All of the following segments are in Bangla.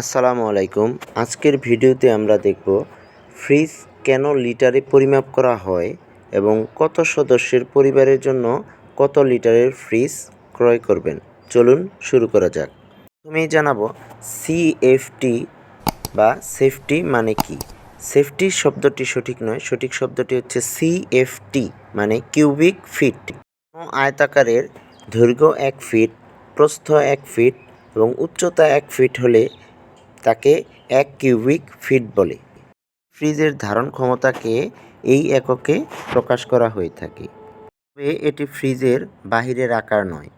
আসসালামু আলাইকুম। আজকের ভিডিওতে আমরা দেখব ফ্রিজ কেন লিটারে পরিমাপ করা হয় এবং কত সদস্যের পরিবারের জন্য কত লিটারের ফ্রিজ ক্রয় করবেন। চলুন শুরু করা যাক। প্রথমেই জানাব সিএফটি বা সেফটি মানে কি? সেফটি শব্দটি সঠিক নয়, সঠিক শব্দটি হচ্ছে সিএফটি মানে কিউবিক ফিট আয়তাকারের দৈর্ঘ্য এক ফিট প্রস্থ এক ফিট এবং উচ্চতা এক ফিট হলে তাকে এক কিউবিক ফিট বলে। ফ্রিজের ধারণ ক্ষমতাকে এই এককে প্রকাশ করা হয়ে থাকে। তবে এটি ফ্রিজের বাহিরের আকার নয়।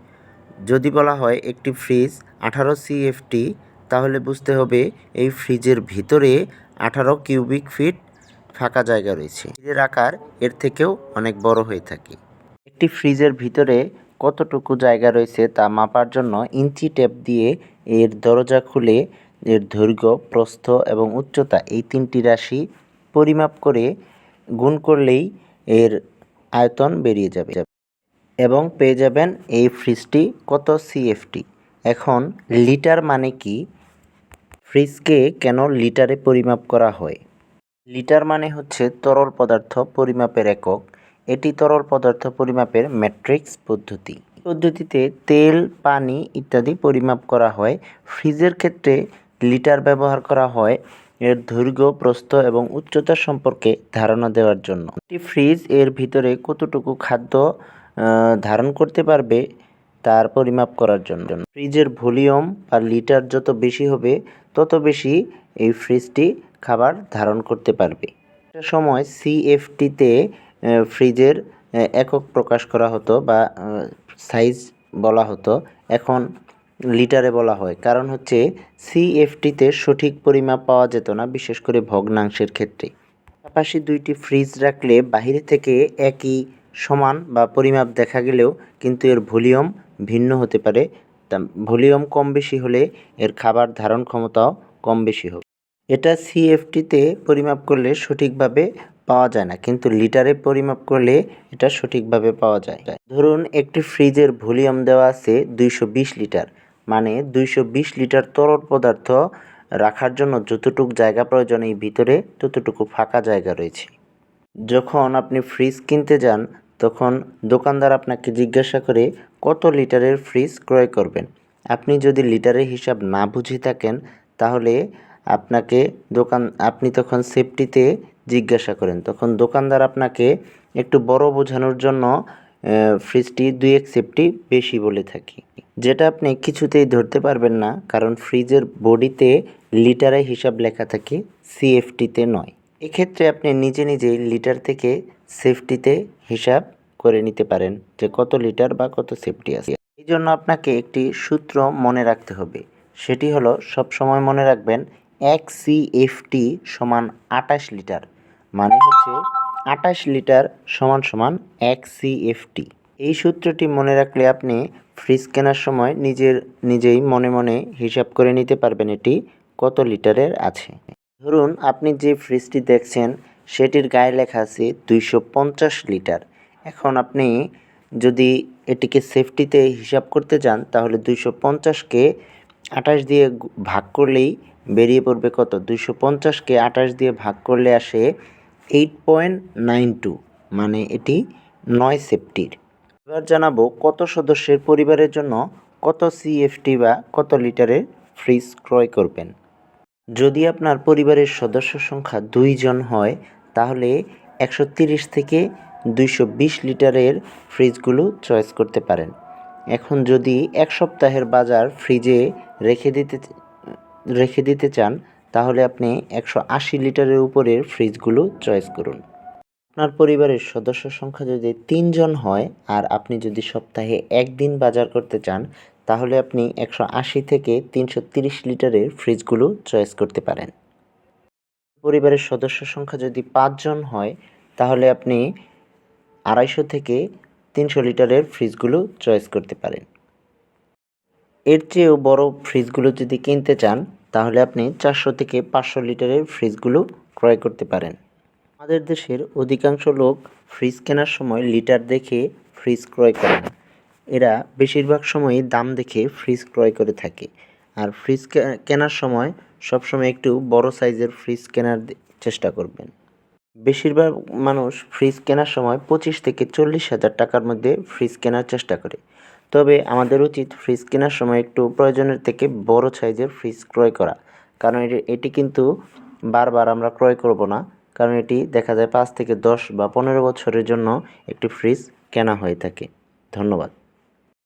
যদি বলা হয় একটি ফ্রিজ আঠারো সিএফটি, তাহলে বুঝতে হবে এই ফ্রিজের ভিতরে আঠারো কিউবিক ফিট ফাঁকা জায়গা রয়েছে। ফ্রিজের আকার এর থেকেও অনেক বড় হয়ে থাকে। একটি ফ্রিজের ভিতরে কতটুকু জায়গা রয়েছে তা মাপার জন্য ইঞ্চি টেপ দিয়ে এর দরজা খুলে এর দৈর্ঘ্য প্রস্থ এবং উচ্চতা এই তিনটি রাশি পরিমাপ করে গুণ করলেই এর আয়তন বেরিয়ে যাবে এবং পেয়ে যাবেন এই ফ্রিজটি কত সিএফটি এখন লিটার মানে কি? ফ্রিজকে কেন লিটারে পরিমাপ করা হয়? লিটার মানে হচ্ছে তরল পদার্থ পরিমাপের একক। এটি তরল পদার্থ পরিমাপের ম্যাট্রিক্স পদ্ধতি। পদ্ধতিতে তেল, পানি ইত্যাদি পরিমাপ করা হয়। ফ্রিজের ক্ষেত্রে লিটার ব্যবহার করা হয় এর দৈর্ঘ্য, প্রস্থ এবং উচ্চতা সম্পর্কে ধারণা দেওয়ার জন্য। একটি ফ্রিজ এর ভিতরে কতটুকু খাদ্য ধারণ করতে পারবে তার পরিমাপ করার জন্য। ফ্রিজের ভলিউম বা লিটার যত বেশি হবে, তত বেশি এই ফ্রিজটি খাবার ধারণ করতে পারবে। একটা সময় সিএফটিতে ফ্রিজের একক প্রকাশ করা হতো বা সাইজ বলা হতো। এখন লিটারে বলা হয়। কারণ হচ্ছে সিএফটিতে সঠিক পরিমাপ পাওয়া যেত না, বিশেষ করে ভগ্নাংশের ক্ষেত্রে। পাশাপাশি দুইটি ফ্রিজ রাখলে বাইরে থেকে একই সমান বা পরিমাপ দেখা গেলেও কিন্তু এর ভলিউম ভিন্ন হতে পারে। ভলিউম কম বেশি হলে এর খাবার ধারণ ক্ষমতাও কম বেশি হবে। এটা সিএফটিতে পরিমাপ করলে সঠিকভাবে পাওয়া যায় না, কিন্তু লিটারে পরিমাপ করলে এটা সঠিকভাবে পাওয়া যায়। ধরুন একটি ফ্রিজের ভলিউম দেওয়া আছে দুইশো বিশ লিটার। মানে দুইশো বিশ লিটার তরল পদার্থ রাখার জন্য যতটুকু জায়গা প্রয়োজন এই ভিতরে, ততটুকু ফাঁকা জায়গা রয়েছে। যখন আপনি ফ্রিজ কিনতে যান, তখন দোকানদার আপনাকে জিজ্ঞাসা করে কত লিটারের ফ্রিজ ক্রয় করবেন। আপনি যদি লিটারের হিসাব না বুঝে থাকেন, তাহলে আপনাকে দোকান, আপনি তখন সেফটিতে জিজ্ঞাসা করেন। তখন দোকানদার আপনাকে একটু বড় বোঝানোর জন্য ফ্রিজটি দুই এক সেফটি বেশি বলে থাকি। যেটা আপনি কিছুতেই ধরতে পারবেন না, কারণ ফ্রিজের বডিতে লিটারে হিসাব লেখা থাকে, সিএফটিতে নয়। এক্ষেত্রে আপনি নিজে নিজেই লিটার থেকে সেফটিতে হিসাব করে নিতে পারেন যে কত লিটার বা কত সেফটি আছে। এই জন্য আপনাকে একটি সূত্র মনে রাখতে হবে। সেটি হলো, সবসময় মনে রাখবেন, এক সিএফটি সমান আটাশ লিটার। মানে হচ্ছে আটাশ লিটার সমান সমান এক সিএফটি। এই সূত্রটি মনে রাখলে আপনি ফ্রিজ কেনার সময় নিজের, নিজেই মনে মনে হিসাব করে নিতে পারবেন এটি কত লিটারের আছে। ধরুন আপনি যে ফ্রিজটি দেখছেন, সেটির গায়ে লেখা আছে দুইশো পঞ্চাশ লিটার। এখন আপনি যদি এটিকে সেফটিতে হিসাব করতে যান, তাহলে দুইশো পঞ্চাশকে আঠাশ দিয়ে ভাগ করলেই বেরিয়ে পড়বে কত? দুইশো পঞ্চাশকে আঠাশ দিয়ে ভাগ করলে আসে এইট পয়েন্ট নাইন টু মানে এটি নয় সেফটির। এবার জানাব কত সদস্যের পরিবারের জন্য কত সিএফটি বা কত লিটারের ফ্রিজ ক্রয় করবেন। যদি আপনার পরিবারের সদস্য সংখ্যা দুইজন হয়, তাহলে একশো তিরিশ থেকে দুইশো বিশ লিটারের ফ্রিজগুলো চয়েস করতে পারেন। এখন যদি এক সপ্তাহের বাজার ফ্রিজে রেখে দিতে রেখে দিতে চান, তাহলে আপনি একশো আশি লিটারের উপরের ফ্রিজগুলো চয়েস করুন। আপনার পরিবারের সদস্য সংখ্যা যদি তিনজন হয় আর আপনি যদি সপ্তাহে একদিন বাজার করতে চান, তাহলে আপনি একশো আশি থেকে তিনশো তিরিশ লিটারের ফ্রিজগুলো চয়েস করতে পারেন। পরিবারের সদস্য সংখ্যা যদি পাঁচজন হয়, তাহলে আপনি আড়াইশো থেকে তিনশো লিটারের ফ্রিজগুলো চয়েস করতে পারেন। এর চেয়েও বড় ফ্রিজগুলো যদি কিনতে চান, তাহলে আপনি চারশো থেকে পাঁচশো লিটারের ফ্রিজগুলো ক্রয় করতে পারেন। আমাদের দেশের অধিকাংশ লোক ফ্রিজ কেনার সময় লিটার দেখে ফ্রিজ ক্রয় করে না। এরা বেশিরভাগ সময়ই দাম দেখে ফ্রিজ ক্রয় করে থাকে। আর ফ্রিজ কেনার সময় সবসময় একটু বড় সাইজের ফ্রিজ কেনার চেষ্টা করবেন। বেশিরভাগ মানুষ ফ্রিজ কেনার সময় পঁচিশ থেকে চল্লিশ হাজার টাকার মধ্যে ফ্রিজ কেনার চেষ্টা করে। তবে আমাদের উচিত ফ্রিজ কেনার সময় একটু প্রয়োজনের থেকে বড় সাইজের ফ্রিজ ক্রয় করা। কারণ এটি- কিন্তু বারবার আমরা ক্রয় করব না। কারণ এটি দেখা যায় পাঁচ থেকে দশ বা পনেরো বছরের জন্য একটি ফ্রিজ কেনা হয়ে থাকে। ধন্যবাদ।